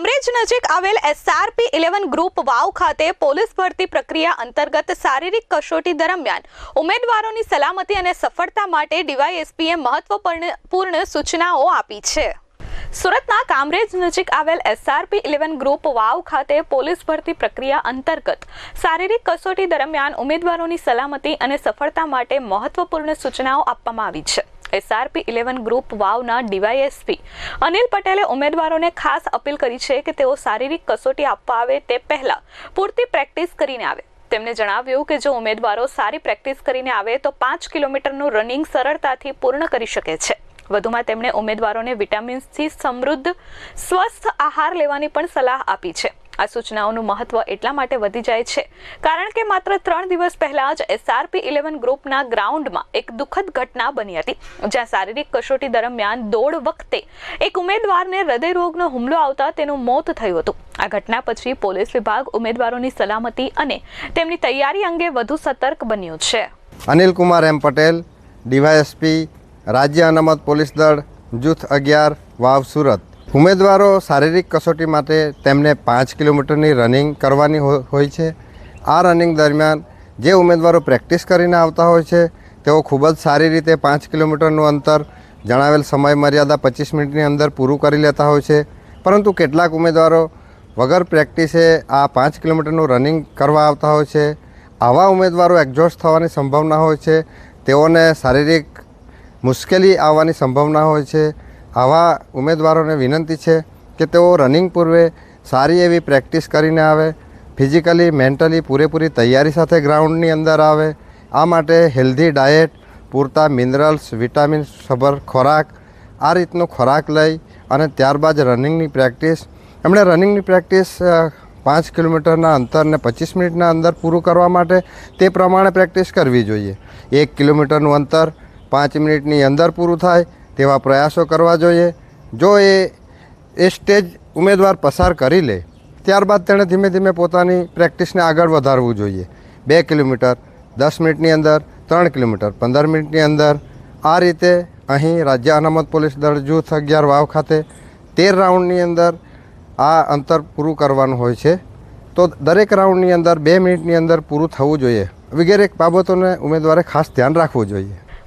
કામરેજ નજીક આવેલ SRP eleven group વાવ ખાતે પોલીસ ભરતી પ્રક્રિયા અંતર્ગત શારીરિક કસોટી દરમિયાન ઉમેદવારોની સલામતી અને સફળતા માટે ડીવાયએસપીએ મહત્વપૂર્ણ સૂચનાઓ આપી છે. સુરતના કામરેજ નજીક આવેલ એસઆરપી ઇલેવન ગ્રુપ વાવ ખાતે પોલીસ ભરતી પ્રક્રિયા અંતર્ગત શારીરિક કસોટી દરમિયાન ઉમેદવારોની સલામતી અને સફળતા માટે મહત્વપૂર્ણ સૂચનાઓ આપવામાં આવી છે. એસઆરપી ઇલેવન ગ્રુપ વાવના ડીવાયએસપી અનિલ પટેલે ઉમેદવારોને ખાસ અપીલ કરી છે કે તેઓ શારીરિક કસોટી આપવા આવે તે પહેલાં પૂરતી પ્રેક્ટિસ કરીને આવે. તેમણે જણાવ્યું કે જો ઉમેદવારો સારી પ્રેક્ટિસ કરીને આવે તો પાંચ કિલોમીટરનું રનિંગ સરળતાથી પૂર્ણ કરી શકે છે. વધુમાં તેમણે ઉમેદવારોને વિટામિન્સથી સમૃદ્ધ, સ્વસ્થ આહાર લેવાની પણ સલાહ આપી છે. આ સૂચનાઓનું મહત્વ એટલા માટે વધી જાય છે. કારણ કે માત્ર ત્રણ દિવસ પહેલા જ એસઆરપી ઇલેવન ગ્રુપના ગ્રાઉન્ડમાં એક દુઃખદ ઘટના બની હતી, જ્યાં શારીરિક કસોટી દરમિયાન દોડ વખતે એક ઉમેદવારને હૃદયરોગનો હુમલો આવતા તેનું મોત થયું હતું. આ ઘટના પછી પોલીસ વિભાગ ઉમેદવારોની સલામતી અને તેમની તૈયારી અંગે વધુ સતર્ક બન્યું છે. અનિલ કુમાર એમ પટેલ, ડીવાયએસપી, રાજ્ય અનામત પોલીસ દળ, જૂથ અગિયાર, વાવ સુરત. ઉમેદવારો શારીરિક કસોટી માટે તેમને પાંચ કિલોમીટરની રનિંગ કરવાની હોય છે. આ રનિંગ દરમિયાન જે ઉમેદવારો પ્રેક્ટિસ કરીને આવતા હોય છે, તેઓ ખૂબ જ સારી રીતે પાંચ કિલોમીટરનું અંતર જણાવેલ સમય મર્યાદા પચીસ મિનિટની અંદર પૂરું કરી લેતા હોય છે. પરંતુ કેટલાક ઉમેદવારો વગર પ્રેક્ટિસે આ પાંચ કિલોમીટરનું રનિંગ કરવા આવતા હોય છે. આવા ઉમેદવારો એક્ઝોસ્ટ થવાની સંભાવના હોય છે. તેઓને શારીરિક મુશ્કેલી આવવાની સંભાવના હોય છે. આવા ઉમેદવારોને વિનંતી છે કે તેઓ રનિંગ પૂર્વે સારી એવી પ્રેક્ટિસ કરીને આવે ફિઝિકલી મેન્ટલી પૂરેપૂરી તૈયારી સાથે ગ્રાઉન્ડની અંદર આવે. આ માટે હેલ્ધી ડાયટ પૂરતા મિનરલ્સ વિટામિન્સ સભર ખોરાક, આ રીતનો ખોરાક લઈ અને ત્યારબાદ રનિંગની પ્રેક્ટિસ એમણે રનિંગની પ્રેક્ટિસ પાંચ કિલોમીટરના અંતરને પચીસ મિનિટના અંદર પૂરું કરવા માટે તે પ્રમાણે પ્રેક્ટિસ કરવી જોઈએ. એક કિલોમીટરનું અંતર પાંચ મિનિટની અંદર પૂરું થાય તેવા પ્રયાસો કરવા જોઈએ. જો એ એ સ્ટેજ ઉમેદવાર પસાર કરી લે, ત્યારબાદ તેણે ધીમે ધીમે પોતાની પ્રેક્ટિસને આગળ વધારવું જોઈએ. બે કિલોમીટર, દસ મિનિટની અંદર, ત્રણ કિલોમીટર, પંદર મિનિટની અંદર. આ રીતે અહીં રાજ્ય અનામત પોલીસ દળ જૂથ અગિયાર વાવ ખાતે તેર રાઉન્ડની અંદર આ અંતર પૂરું કરવાનું હોય છે. તો દરેક રાઉન્ડની અંદર બે મિનિટની અંદર પૂરું થવું જોઈએ. વગેરે બાબતોને ઉમેદવારે ખાસ ધ્યાન રાખવું જોઈએ.